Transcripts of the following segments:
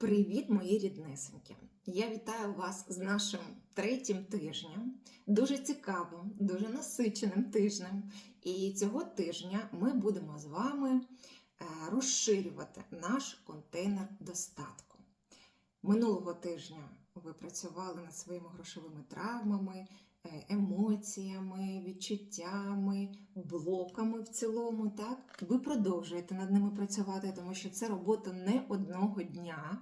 Привіт, мої ріднесенькі! Я вітаю вас з нашим третім тижнем, дуже цікавим, дуже насиченим тижнем. І цього тижня ми будемо з вами е, розширювати наш контейнер достатку. Минулого тижня ви працювали над своїми грошовими травмами, емоціями, відчуттями, блоками в цілому. Так? Ви продовжуєте над ними працювати, тому що це робота не одного дня.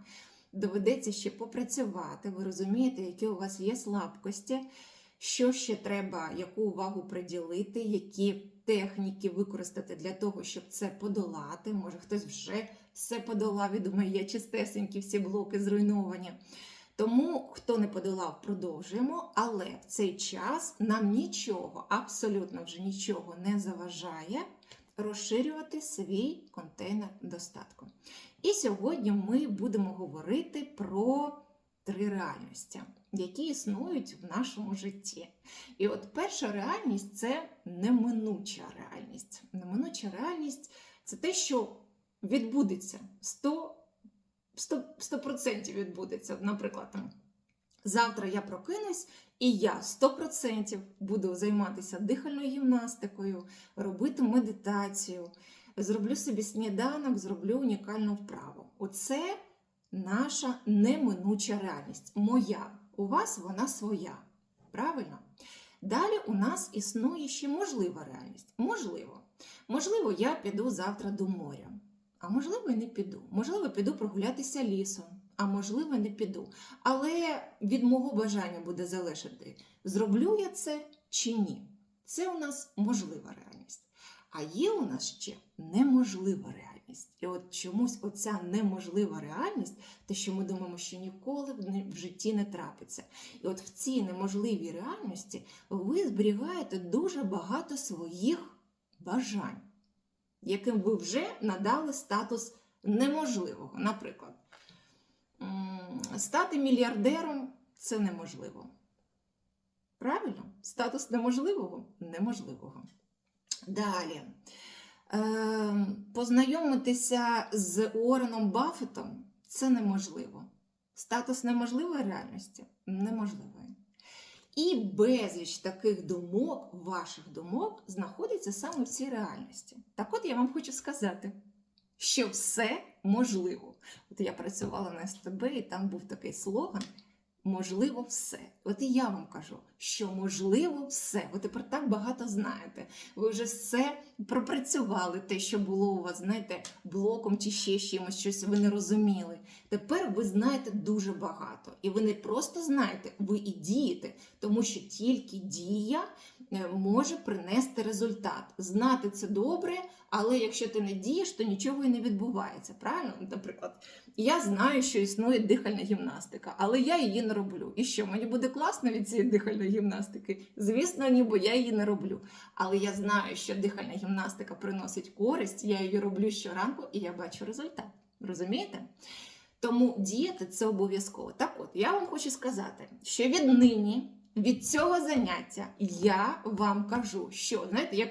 Доведеться ще попрацювати. Ви розумієте, які у вас є слабкості, що ще треба, яку увагу приділити, які техніки використати для того, щоб це подолати. Може, хтось вже все подолав і думає, я чистесенькі, всі блоки зруйновані. Тому, хто не подолав, продовжуємо. Але в цей час нам нічого, абсолютно вже нічого не заважає розширювати свій контейнер достатку. І сьогодні ми будемо говорити про три реальності, які існують в нашому житті. І от перша реальність це неминуча реальність. Неминуча реальність це те, що відбудеться 100%, 100%, 100% відбудеться. Наприклад, там, завтра я прокинусь, і я 100% буду займатися дихальною гімнастикою, робити медитацію, зроблю собі сніданок, зроблю унікальну вправу. Оце наша неминуча реальність. Моя. У вас вона своя. Правильно? Далі у нас існує ще можлива реальність. Можливо. Можливо, я піду завтра до моря. А можливо, не піду. Можливо, піду прогулятися лісом, а можливо, не піду. Але від мого бажання буде залежати, зроблю я це чи ні. Це у нас можлива реальність. А є у нас ще неможлива реальність. І от чомусь оця неможлива реальність, те, що ми думаємо, що ніколи в житті не трапиться. І от в цій неможливій реальності ви зберігаєте дуже багато своїх бажань, яким ви вже надали статус неможливого. Наприклад, стати мільярдером це неможливо. Правильно? Статус неможливого неможливого. Далі. Е, познайомитися з Уореном Баффетом це неможливо. Статус неможливої реальності неможливий. І безліч таких думок, ваших думок, знаходиться саме в цій реальності. Так от я вам хочу сказати, що все можливо. От я працювала на СТБ, і там був такий слоган можливо все. От і я вам кажу, що можливо все. Ви тепер так багато знаєте. Ви вже все пропрацювали, те, що було у вас, знаєте, блоком чи ще чимось, щось ви не розуміли. Тепер ви знаєте дуже багато. І ви не просто знаєте, ви і дієте, тому що тільки дія може принести результат. Знати це добре, але якщо ти не дієш, то нічого і не відбувається. Правильно? Наприклад, я знаю, що існує дихальна гімнастика, але я її не роблю. І що мені буде класно від цієї дихальної гімнастики? Звісно, ні, бо я її не роблю. Але я знаю, що дихальна гімнастика приносить користь, я її роблю щоранку і я бачу результат. Розумієте? Тому діяти це обов'язково. Так от, я вам хочу сказати, що віднині, від цього заняття, я вам кажу, що, знаєте, як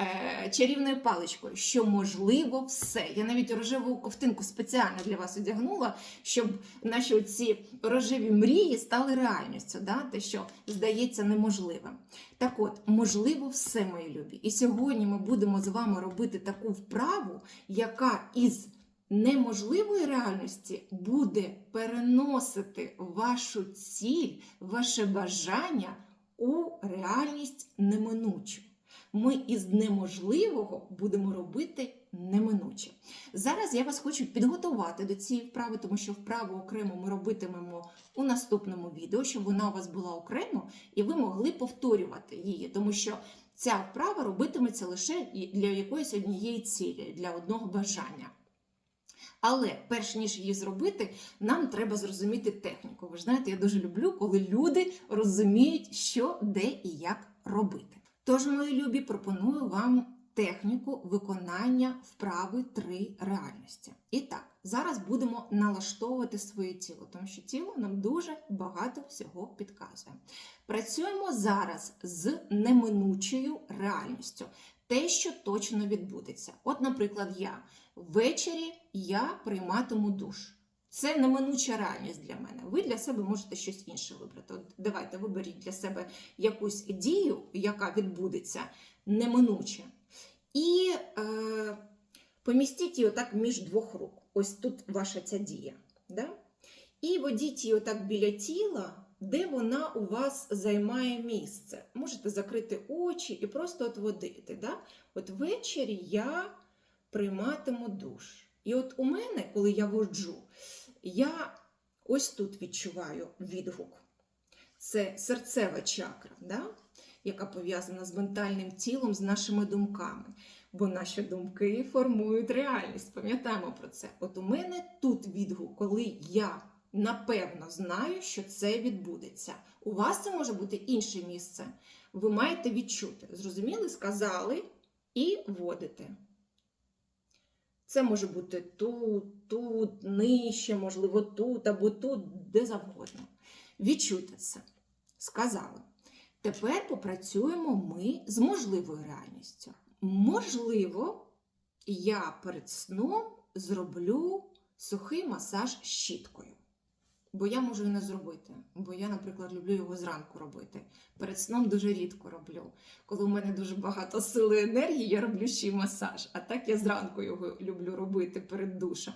е, чарівною паличкою, що можливо все. Я навіть рожеву ковтинку спеціально для вас одягнула, щоб наші ці рожеві мрії стали реальністю, да? те, що здається неможливим. Так от, можливо, все, мої любі. І сьогодні ми будемо з вами робити таку вправу, яка із неможливої реальності буде переносити вашу ціль, ваше бажання у реальність неминучу. Ми із неможливого будемо робити неминуче. Зараз я вас хочу підготувати до цієї вправи, тому що вправу окремо ми робитимемо у наступному відео, щоб вона у вас була окремо, і ви могли повторювати її, тому що ця вправа робитиметься лише для якоїсь однієї цілі, для одного бажання. Але перш ніж її зробити, нам треба зрозуміти техніку. Ви знаєте, я дуже люблю, коли люди розуміють, що, де і як робити. Тож, мої любі, пропоную вам техніку виконання вправи три реальності. І так, зараз будемо налаштовувати своє тіло, тому що тіло нам дуже багато всього підказує. Працюємо зараз з неминучою реальністю. Те, що точно відбудеться. От, наприклад, я ввечері я прийматиму душ. Це неминуча реальність для мене. Ви для себе можете щось інше вибрати. От давайте виберіть для себе якусь дію, яка відбудеться неминуче. І е, помістіть її отак між двох рук. Ось тут ваша ця дія. Да? І водіть її отак біля тіла, де вона у вас займає місце. Можете закрити очі і просто от водити. Да? От ввечері я прийматиму душ. І от у мене, коли я воджу, я ось тут відчуваю відгук. Це серцева чакра, да? яка пов'язана з ментальним тілом, з нашими думками. Бо наші думки формують реальність. Пам'ятаємо про це. От у мене тут відгук, коли я напевно знаю, що це відбудеться. У вас це може бути інше місце. Ви маєте відчути. Зрозуміли? Сказали і водите. Це може бути тут, тут, нижче, можливо, тут або тут, де завгодно. Відчуйте це. Сказали. Тепер попрацюємо ми з можливою реальністю. Можливо, я перед сном зроблю сухий масаж щіткою. Бо я можу і не зробити. Бо я, наприклад, люблю його зранку робити. Перед сном дуже рідко роблю. Коли у мене дуже багато сили і енергії, я роблю ще й масаж. А так я зранку його люблю робити перед душем.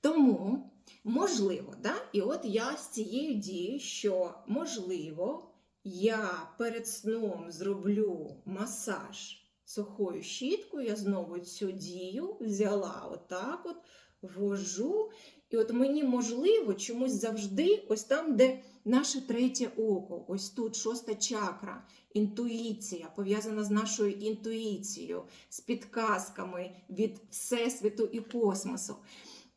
Тому, можливо, да? і от я з цією дією, що можливо, я перед сном зроблю масаж сухою щіткою, я знову цю дію взяла отак от, ввожу. І от мені можливо чомусь завжди, ось там, де наше третє око, ось тут шоста чакра, інтуїція, пов'язана з нашою інтуїцією, з підказками від Всесвіту і космосу.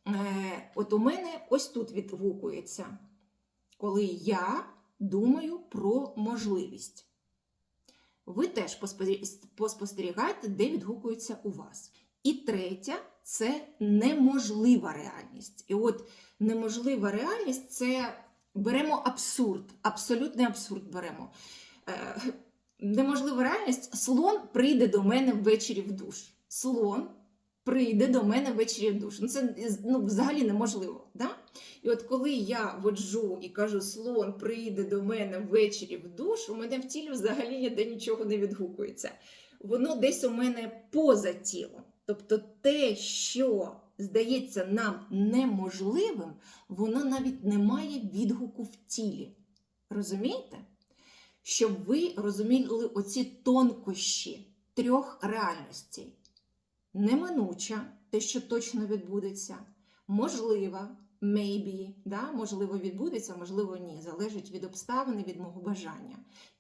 Е, От у мене ось тут відгукується, коли я думаю про можливість. Ви теж поспостері- поспостерігайте, де відгукується у вас. І третя це неможлива реальність. І от неможлива реальність це беремо абсурд, абсолютний абсурд беремо. Е, неможлива реальність слон прийде до мене ввечері в душ. Слон прийде до мене ввечері в душ. Ну, це ну, взагалі неможливо. Да? І от коли я воджу і кажу, слон прийде до мене ввечері в душ, у мене в тілі взагалі ніде нічого не відгукується. Воно десь у мене поза тілом. Тобто те, що здається нам неможливим, воно навіть не має відгуку в тілі. Розумієте? Щоб ви розуміли оці тонкощі трьох реальностей. Неминуча, те, що точно відбудеться, можлива, maybe, да? можливо, відбудеться, можливо, ні. Залежить від обставин від мого бажання.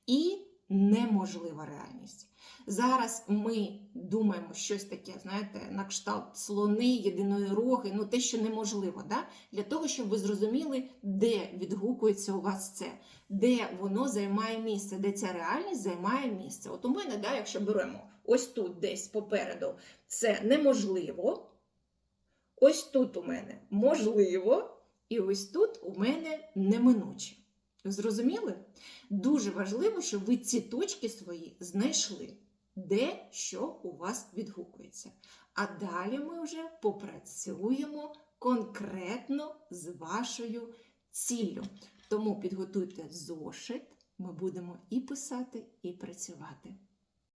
І неможлива реальність. Зараз ми думаємо щось таке, знаєте, на кшталт слони, єдиної роги, ну те, що неможливо, да? для того, щоб ви зрозуміли, де відгукується у вас це, де воно займає місце, де ця реальність займає місце. От у мене, да, якщо беремо ось тут десь попереду, це неможливо. Ось тут у мене можливо, і ось тут у мене неминуче. Зрозуміли? Дуже важливо, щоб ви ці точки свої знайшли, де що у вас відгукується. А далі ми вже попрацюємо конкретно з вашою ціллю. Тому підготуйте зошит, ми будемо і писати, і працювати.